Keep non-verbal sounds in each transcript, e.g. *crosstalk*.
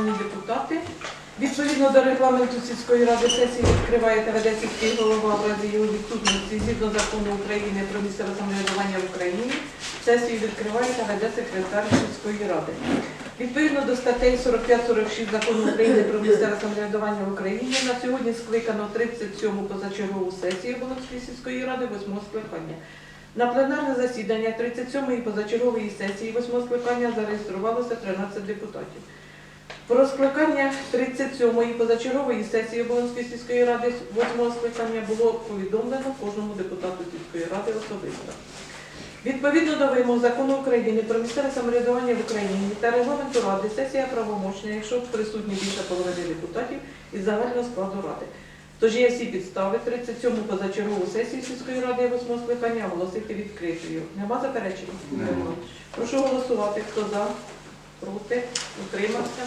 шановні депутати. Відповідно до регламенту сільської ради сесії відкриває та веде сільський голова в його відсутності згідно закону України про місцеве самоврядування в Україні. Сесію відкриває та веде секретар сільської ради. Відповідно до статей 45-46 закону України про місцеве самоврядування в Україні на сьогодні скликано 37-му позачергову сесію Волинської сільської ради 8-го скликання. На пленарне засідання 37-ї позачергової сесії 8-го скликання зареєструвалося 13 депутатів. Про скликання 37-ї позачергової сесії Оболонської сільської ради 8-го скликання було повідомлено кожному депутату сільської ради особисто. Відповідно до вимог закону України про місцеве самоврядування в Україні та регламенту ради сесія правомочна, якщо присутні більше половини депутатів із загального складу ради. Тож є всі підстави 37-му позачергову сесію сільської ради 8-го скликання оголосити відкритою. Нема заперечень? Нема. Прошу голосувати. Хто за? Проти? Утримався?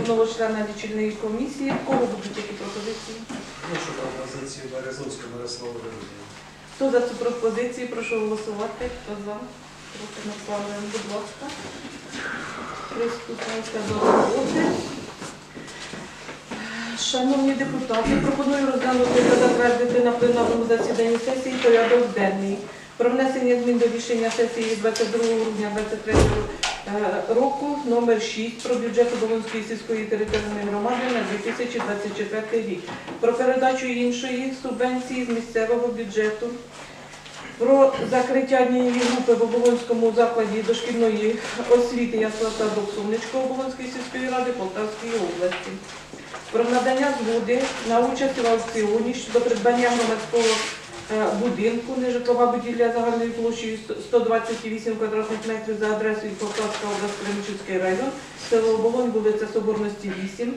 Одного члена лічильної комісії. В кого будуть які пропозиції? Прошу пропозицію Березовського Мирослава Леонідовна. Хто за цю пропозицію? Прошу голосувати. Хто за? Проти направлено, будь ласка. Приступайте до роботи. Шановні депутати, пропоную розглянути та затвердити на пленарному засіданні сесії порядок денний про внесення змін до рішення сесії 22 грудня 2023 року номер 6 про бюджет Оболонської сільської територіальної громади на 2024 рік, про передачу іншої субвенції з місцевого бюджету, про закриття однієї групи в Оболонському закладі дошкільної освіти ясла садок Сонечко Оболонської сільської ради Полтавської області. Про надання згоди на участь в аукціоні щодо придбання громадського е, будинку, нежитлова будівля загальною площею 128 квадратних метрів за адресою Полтавська область, Кременчуцький район, село Оболонь, вулиця Соборності, 8.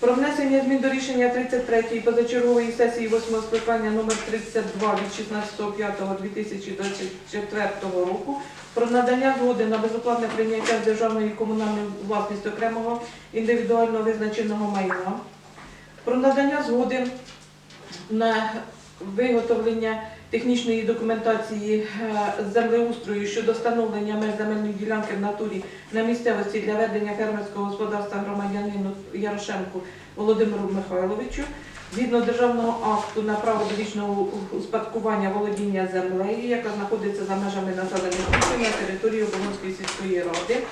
Про внесення змін до рішення 33-ї позачергової сесії 8 скликання номер 32 від 16.05.2024 року про надання згоди на безоплатне прийняття з державної комунальної власності окремого індивідуально визначеного майна, про надання згоди на виготовлення технічної документації е, землеустрою щодо встановлення меж земельної ділянки в натурі на місцевості для ведення фермерського господарства громадянину Ярошенку Володимиру Михайловичу, згідно державного акту на право довічного успадкування володіння землею, яка знаходиться за межами населених пунктів на території Оболонської сільської ради.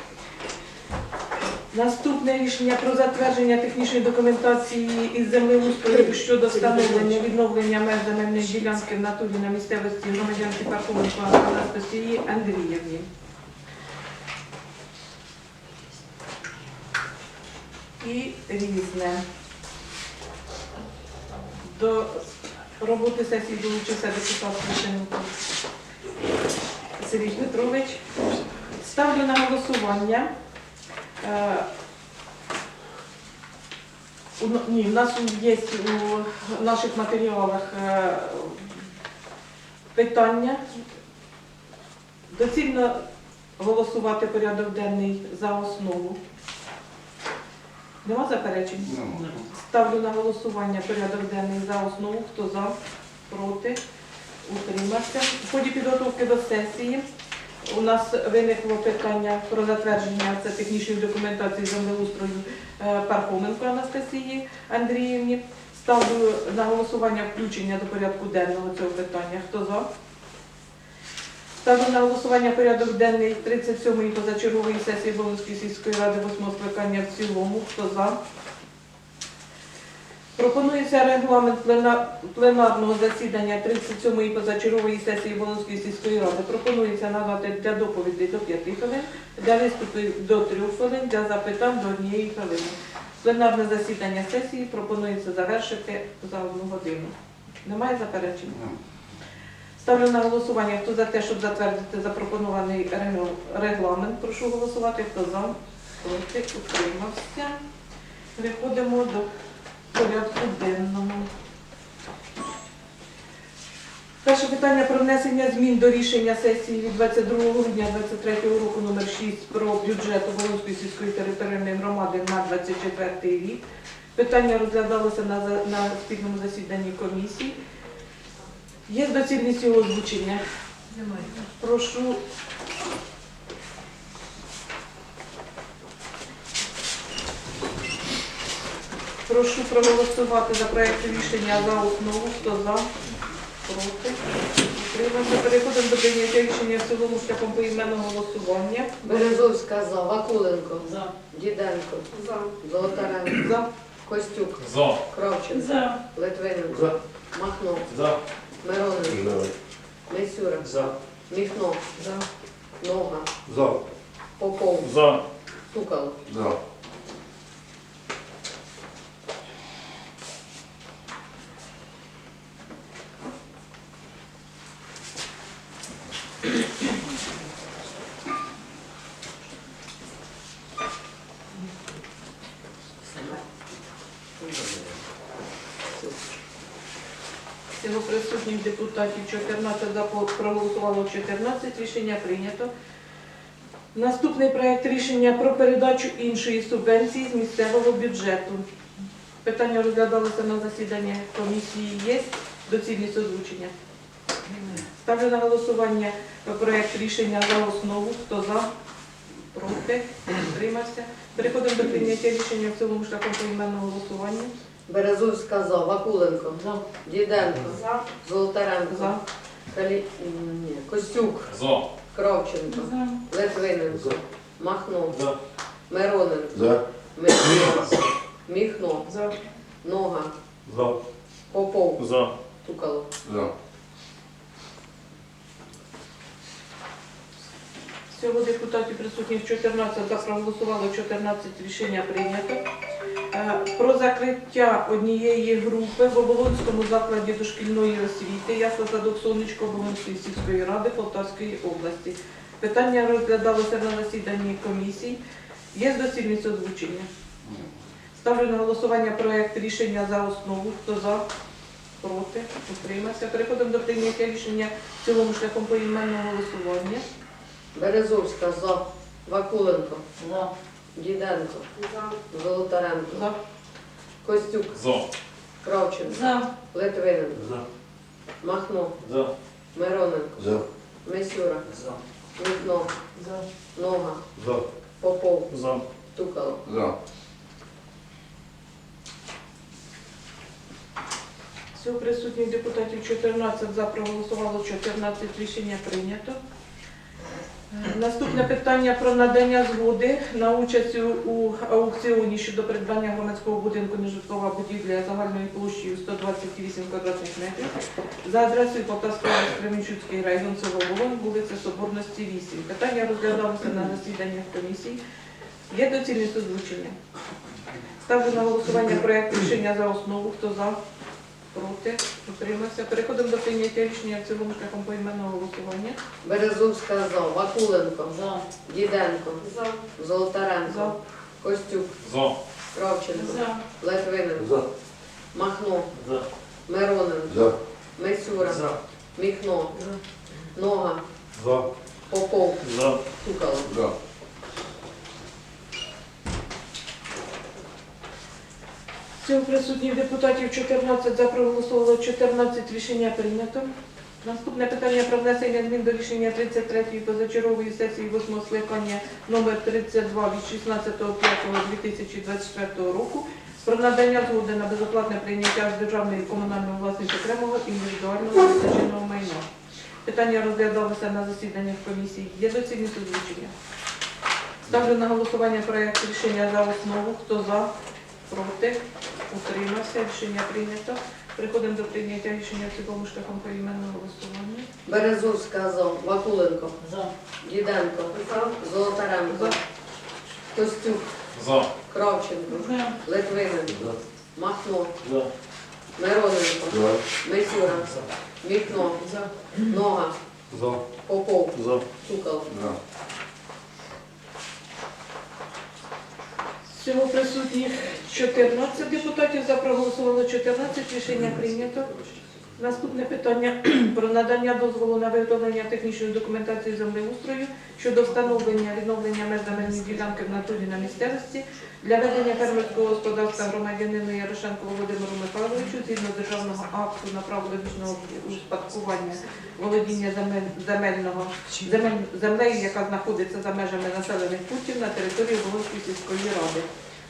Наступне рішення про затвердження технічної документації із землеустрою щодо встановлення відновлення меж земельної ділянки в натурі на місцевості громадянки Пархоменко Анастасії Андріївні. І різне. До роботи сесії долучився депутат Священко Сергій Петрович. Ставлю на голосування. Е, у Ні, в нас є у наших матеріалах е, питання. Доцільно голосувати порядок денний за основу. Нема заперечень? Ставлю на голосування порядок денний за основу. Хто за? Проти? Утримався. В ході підготовки до сесії у нас виникло питання про затвердження це технічної документації землеустрою е, Пархоменко Анастасії Андріївні. Ставлю на голосування включення до порядку денного цього питання. Хто за? Ставлю на голосування порядок денний 37-ї позачергової сесії Волинської сільської ради 8 скликання в цілому. Хто за? Пропонується регламент пленарного засідання 37-ї позачергової сесії Волинської сільської ради. Пропонується надати для доповідей до 5 хвилин, для виступів до 3 хвилин, для запитань до 1 хвилини. Пленарне засідання сесії пропонується завершити за одну годину. Немає заперечень? Ставлю на голосування. Хто за те, щоб затвердити запропонований регламент, прошу голосувати. Хто за, проти, утримався. Переходимо до порядку денного. Перше питання про внесення змін до рішення сесії від 22 грудня 2023 року номер 6 про бюджет Волинської сільської територіальної громади на 24 рік. Питання розглядалося на, на спільному засіданні комісії. Є доцільність його озвучення? Немає. Прошу. Прошу проголосувати за проект рішення за основу. Хто за? Проти? Утримався. Переходимо до прийняття рішення в цілому шляхом поіменного голосування. Березовська за, Вакуленко, За. Діденко, Золотаренко, За. Костюк, За. Кравченко, За. Литвиненко, За. Махно, За. Мироненко, Мисюра, За. Міхно, За. Нога, За. Попов, За. Тукало. За. Всього присутніх депутатів 14 за проголосувало 14. Рішення прийнято. Наступний проект рішення про передачу іншої субвенції з місцевого бюджету. Питання розглядалося на засіданні комісії. Є доцільність озвучення? Ставлю на голосування проект рішення за основу. Хто за? Проти? Утримався. Переходимо до прийняття рішення в цілому шляхом поіменного голосування. Березовська за, Вакуленко, За. Діденко, За. Золотаренко, За. Калі... Ні, Костюк, За. Кравченко, За. Литвиненко, Махно, За. Мироненко, За. Мисюра, Міхно, За. Нога, За. Попов, За. Тукало. За. Всього депутатів присутніх 14 за проголосувало 14 рішення прийнято. Е, Про закриття однієї групи в Оболонському закладі дошкільної освіти ясла садок сонечко Оболонської сільської ради Полтавської області. Питання розглядалося на засіданні комісій. Є доцільність озвучення? Ставлю на голосування проект рішення за основу. Хто за? Проти? Утримався. Переходимо до прийняття рішення в цілому шляхом поіменного голосування. Березовська за, Вакуленко, За. Діденко, Золотаренко, За. Костюк, За. Кравченко, За. Литвиненко, За. Махно, За. Мироненко, За. Мисюра, За. Міхно, За. Нога, За. Попов, За. Тукало. За. Всього присутніх депутатів 14 за проголосувало 14 рішення прийнято. Наступне питання про надання згоди на участь у- аукціоні щодо придбання громадського будинку нежитлова будівля загальною площею 128 квадратних метрів за адресою Полтавського Кременчуцький район село вулиця Соборності 8. Питання розглядалося на засіданнях комісій. Є доцільність озвучення? Ставлю на голосування проект рішення за основу. Хто за? Проти? Утримався. Переходимо до прийняття рішення в цілому шляхом поіменного голосування. Березовська за. Вакуленко. За. Діденко. За. Золотаренко. За. Костюк. За. Кравченко. За. Литвиненко. За. Махно. За. Мироненко. За. Мисюра. За. Міхно. Нога. За. Попов. За. Цукало. За. Всього присутніх депутатів 14 за проголосовувало 14 рішення прийнято. Наступне питання про внесення змін до рішення 33-ї позачергової сесії 8 скликання номер 32 від 16.05.2024 року про надання згоди на безоплатне прийняття з державної і комунальної власності окремого індивідуального визначеного майна. Питання розглядалося на засіданнях комісії. Є доцільність озвучення? Ставлю на голосування проект рішення за основу. Хто за? Проти? Утримався. Рішення прийнято. Переходимо до прийняття рішення в цілому шляхом поіменного голосування. Березовська за. Вакуленко. За. Діденко. Золотаренко. За. Костюк. За. Кравченко. За. Литвиненко. Махно. За. Мироненко. За. Мисюра. Міхно. Нога. За. Попов. За. Цукало. За. Всього присутніх 14 депутатів за проголосувало 14. Рішення прийнято. Наступне питання *clears throat* про надання дозволу на виготовлення технічної документації землеустрою щодо встановлення відновлення меж ділянки в натурі на місцевості для ведення фермерського господарства громадянину Ярошенко Володимиру Михайловичу згідно державного акту на право довічного успадкування володіння земельного земель, землею, яка знаходиться за межами населених пунктів на території Волинської сільської ради.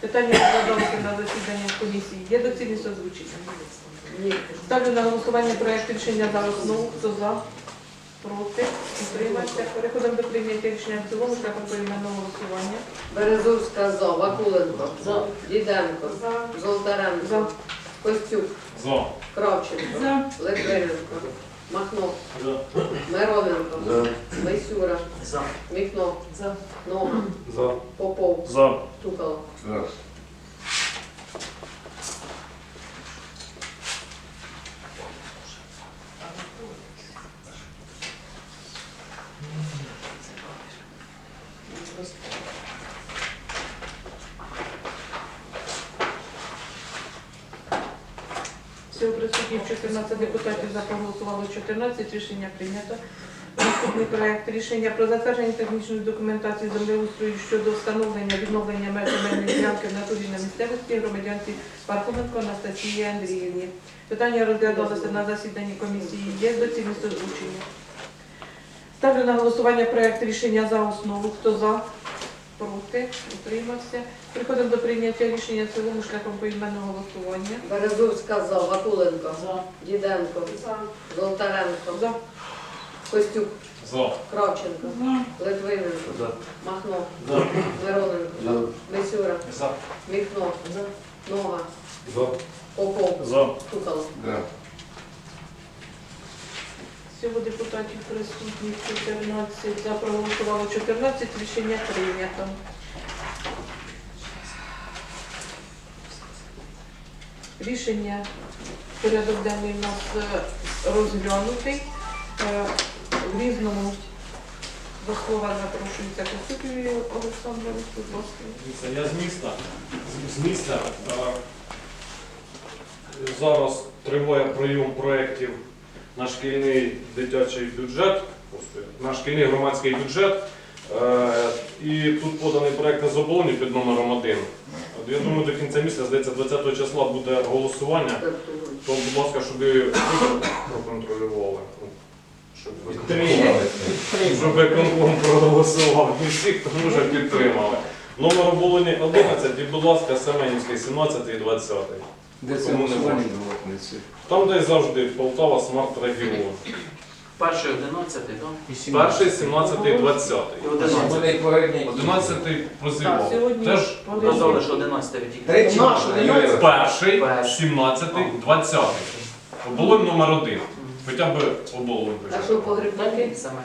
Питання розглядалося на засіданні комісії. Є доцільність озвучення? Ні. Ставлю на голосування проект рішення за основу. Хто за? Проти? Утримався. Переходимо до прийняття рішення в цілому шляхом поіменного голосування. Березовська за. Вакуленко. За. Діденко. Золотаренко. За. Костюк. За. Кравченко. За. Литвиненко. Махно. За. Мироненко. За. Мисюра. За. Міхно. За. Нога. За. Попов. За. Цукало. За. Всього присутніх 14 депутатів за проголосувало 14. Рішення прийнято. Наступний проект рішення про затвердження технічної документації землеустрою щодо встановлення відновлення меж земельної ділянки в натурі на місцевості громадянці Пархоменко Анастасії Андріївні. Питання розглядалося на засіданні комісії. Є доцільність озвучення. Ставлю на голосування проект рішення за основу. Хто за? Проти? Утримався. Приходимо до прийняття рішення в цілому шляхом поіменного голосування. Березовська за. Вакуленко. За. Діденко. Золотаренко. За. Костюк. За. Кравченко. За. Литвиненко. За. Махно. За. Мироненко. За. Мисюра. За. Міхно. Нога. За. Попов. За. Цукало. За. Всього депутатів присутніх 14, за проголосувало 14, рішення прийнято. Рішення порядок денний у нас е, розглянутий. Е, В різному до слова запрошується Костюк Олександрович, будь. Я з міста. З- З міста. е, Зараз триває прийом проєктів на шкільний дитячий бюджет, на шкільний громадський бюджет. Е, І тут поданий проєкт на заболоні під номером 1. От Я думаю, до кінця місяця, здається, 20 числа буде голосування. То, будь ласка, щоб ви проконтролювали. Щоб підтримали. Щоб виконком проголосував. Не всі, хто може підтримали. Номер оболоні 11 і, будь ласка, Семенівський, 17 і 20. Де це не можна? в? Там десь завжди Полтава Смарт Регіон. Перший 11, так? Перший, 17 і 20. І 11. 11 позивав. Так, сьогодні Теж Казали, що 11 відтік. Третій. Наш 11. перший, Перший. 17, 20. Оболонь номер 1. Хоча б оболонь. А що погрібники? Саме.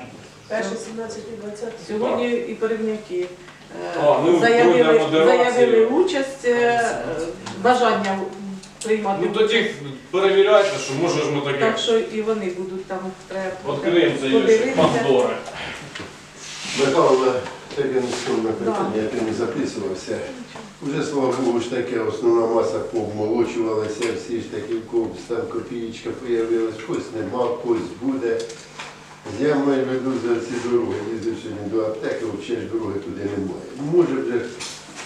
Перший 17 і 20. Сьогодні і е, А, ну, заявили, участь, е, бажання приймати. Ну тоді перевіряйте, що може ж ми таке. Так що і вони будуть там треба Відкриємо ящик. Пандори. Михайло, таке нескромне питання, я ти не записувався. Уже, слава Богу, ж таке основна маса пообмолочувалася, всі ж такі в когось там копієчка появилась, когось нема, когось буде. Я маю в виду за ці дороги, їздив сьогодні до аптеки, взагалі ж дороги туди немає. Може вже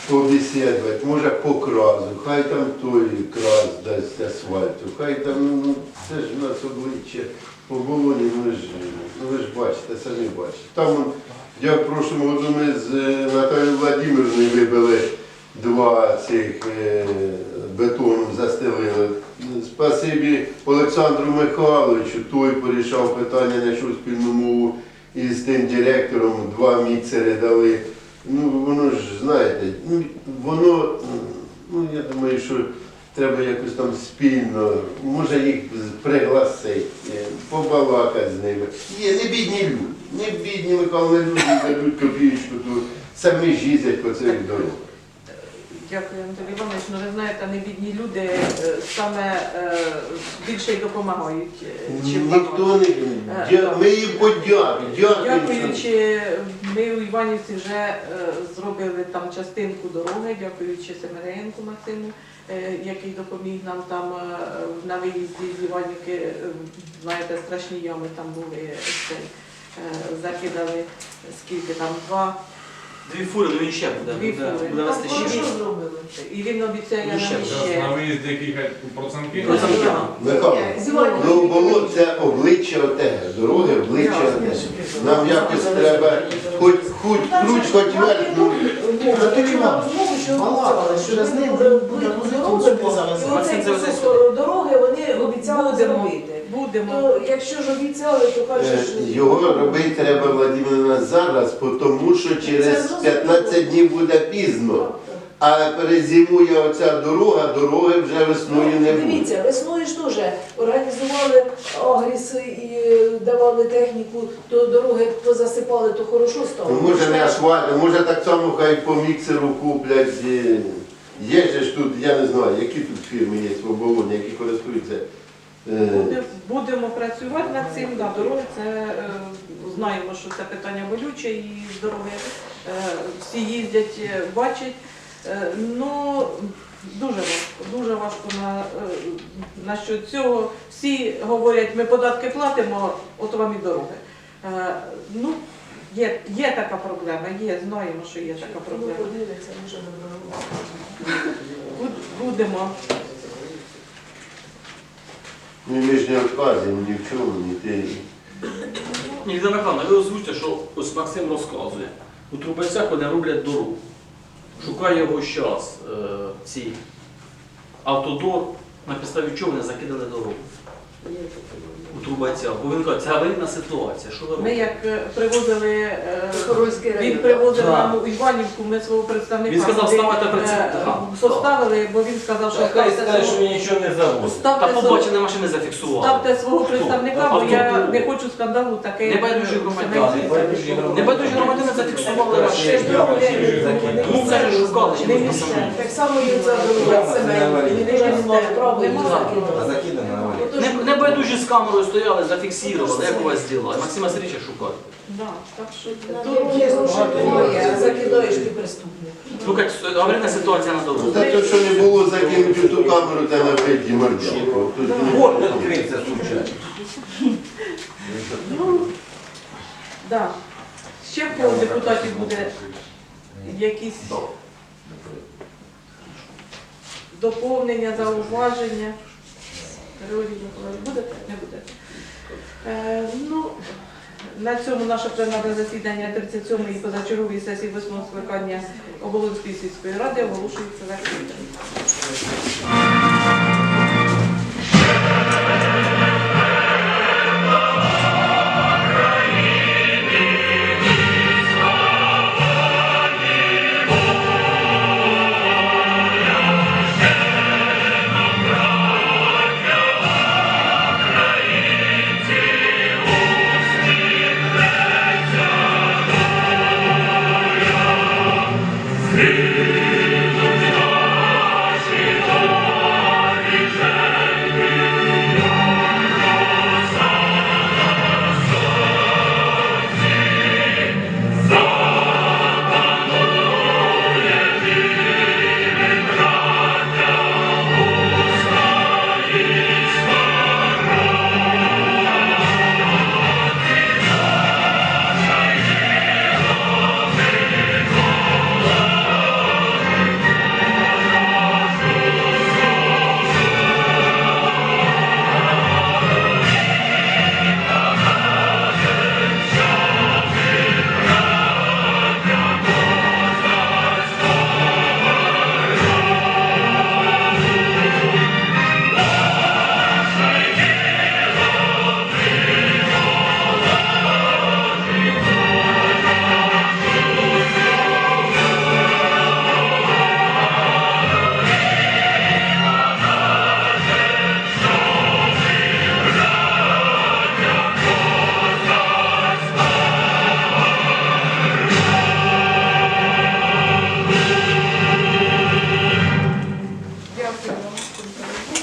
побесідувати, може по кразу, хай там той краз дасть асфальту, хай там, ну це ж у нас обличчя по болоні, ну ви ж, ну ви ж бачите, самі бачите. Там я в прошлому году ми з е, Наталією Владимировною вибили два цих е, бетоном застелили. Спасибі Олександру Михайловичу, той порішав питання, знайшов спільну мову із тим директором, два міксери дали. Ну, воно ж, знаєте, ну, воно, ну, я думаю, що треба якось там спільно, може їх пригласити, побалакати з ними. Є, не бідні люди, не бідні коли люди дадуть копійку, то самі ж по цих дорогах. Дякую, Анатолій Іванович. Ну, ви знаєте, не бідні люди е, саме е, більше й допомагають, е, чим Ніхто не дя- ми їм подякуємо, дякуємо. Дякуючи, ми у Іванівці вже е, зробили там частинку дороги, дякуючи Семеренку Максиму, е, який допоміг нам там е, на виїзді з Іванівки, е, знаєте, страшні ями там були, е, цей, е, закидали скільки там, два, Дві фури, ну і ще буде. Дві Буде, фури. буде хорошо ще. зробили? і він обіцяє Ну, нам ще Зараз ще. на виїзді яких процентки. Процентки. Михайло, ну було це обличчя отеге, дороги обличчя отеге. Нам якось треба, хоч хоч круч, хоч верх, ну, Максим, це Оцей вже кусок дороги вони обіцяли зробити. Будемо. То якщо ж обіцяли, то Е, кажеш, Його робити треба Владимирівна зараз, тому що через 15 днів буде пізно. А перезимує оця дорога, дороги вже весною не буде. Дивіться, весною ж теж організували агріс і е, давали техніку, то дороги позасипали, то хорошо стало. Ну, Може не асфальт, може так само хай по міксеру куплять. е, Є же ж тут, я не знаю, які тут фірми є в оболоні, які користуються. Е, Буде- Будемо працювати над цим. Да, дороги це е, знаємо, що це питання болюче і з дороги е, всі їздять, е, бачать. Е, ну дуже важко, дуже важко на, е, на що цього. Всі говорять, ми податки платимо, от вам і дороги. Е, ну, є, є така проблема, є, знаємо, що є така проблема. Буд- Будемо. Ну, ми ж не відказуємо ні в чому, ні ти. Ніде Михайловна, ви озвучте, що ось Максим розказує. У Трубецях вони роблять дорогу. Шукає його зараз ці автодор, на підставі чого вони закидали дорогу. Трубецях. Бо він каже, це аварійна ситуація. Що ви Ми робите? як е, привозили е, Хорольський Він район. привозив Так. нам у Іванівку, ми свого представника Він сказав, туди, ставити е, працівника. Поставили, бо він сказав, що Хай ставте скаже, що свого, він нічого не завозить. Та ставте свого, побачили, машини зафіксували. ставте свого представника, бо я не хочу скандалу таке. Не байдужі громадяни. Семенці Байдужі громадяни. Небайдужі громадяни зафіксували я закину. Тому каже, шукали, чи Не не Так само і це не аварійна. не мав права Нема. А закинути. закидано на валік. Не, не байдужі з камерою стояли, зафіксували, як у вас діла. Максима Сергійовича шукали. Да, так що тут закидаєш ти преступник. Слухайте, аварійна ситуація на дорозі. Та то, що не було закинути в ту камеру, та набиті мордяку. Тут Вот відкрився случайно. Ну, да. Ще в кого депутатів буде якісь доповнення, зауваження. Григорій Миколаївич, будете? Не будете. Е, ну, на цьому наше пленарне засідання 37-ї позачергової сесії 8 скликання Оболонської сільської ради оголошується закритим.